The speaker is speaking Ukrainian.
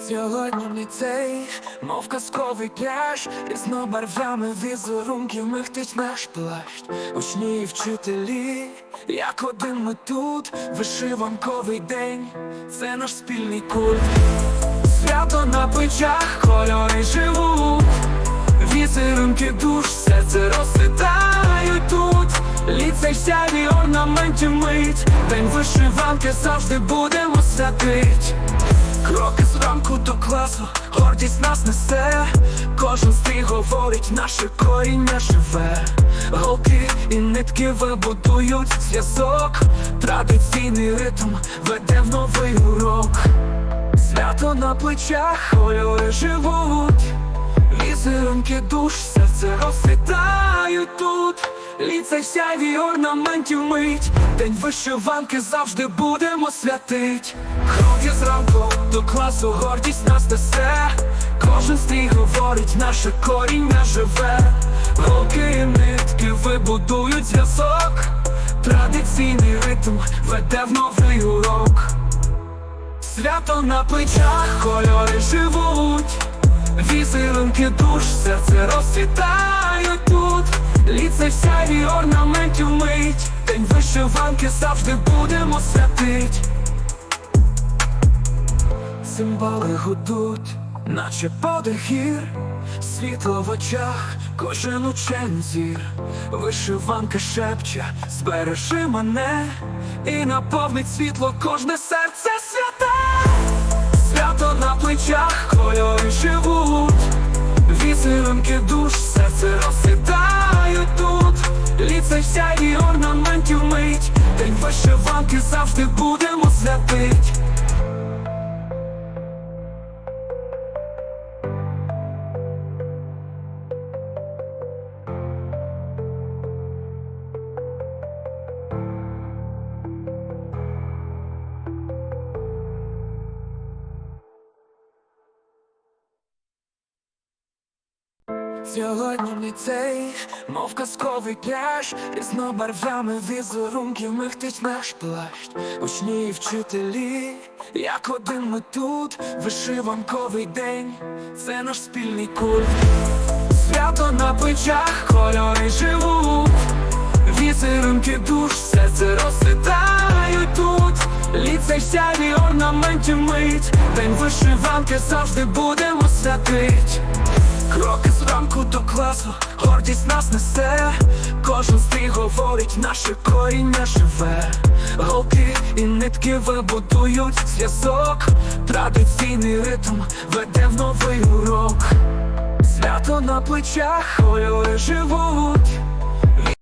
Сьогодні в ліцей, мов казковий пляж, різнобарвлями візерунків михтить наш плащ. Учні і вчителі, як один ми тут, вишиванковий день, це наш спільний культ. Свято на плечах, кольори живуть, візерунки душ, серце розцвітають тут. Ліцей сяві орнаментів мить, день вишиванки завжди будемо святить. Нас несе, кожен стрій говорить, наше коріння живе. Голки і нитки вибудують зв'язок, традиційний ритм веде в новий урок. Свято на плечах, кольори живуть, візерунки душ, серце розцвітають тут. Ліцей сяйві орнаментів мить, день вишиванки завжди будемо святить. Кров'ю зранку до класу гордість нас несе, кожен стрій говорить, наше коріння живе. Голки і нитки вибудують зв'язок, традиційний ритм веде в новий урок. Свято на плечах, кольори живуть, візерунки душ, серце розцвітають тут. Ліце сяйві орнаментів мить, день вишиванки завжди будемо святить. Символи гудуть, наче подих гір, світло в очах, кожен учен зір, вишиванка шепче, збережи мене і наповнить світло кожне серце свята. Свято на плечах, кольори живуть, візерунки душ, серце розцвітають тут. Ліцей сяйві орнаментів мить, день вишиванки завжди будемо святить. Сьогодні ліцей, мов казковий пляж, різнобарвлями візерунків михтить наш плащ. Учні і вчителі, як один ми тут, вишиванковий день, це наш спільний культ. Свято на плечах, кольори живуть, візерунки душ, серце розцвітають тут. Ліцей сяйві орнаментів мить, день вишиванки завжди будемо святить. Кроки зранку до класу, гордість нас несе, кожен стрій говорить, наше коріння живе. Голки і нитки вибудують зв'язок, традиційний ритм веде в новий урок. Свято на плечах, кольори живуть,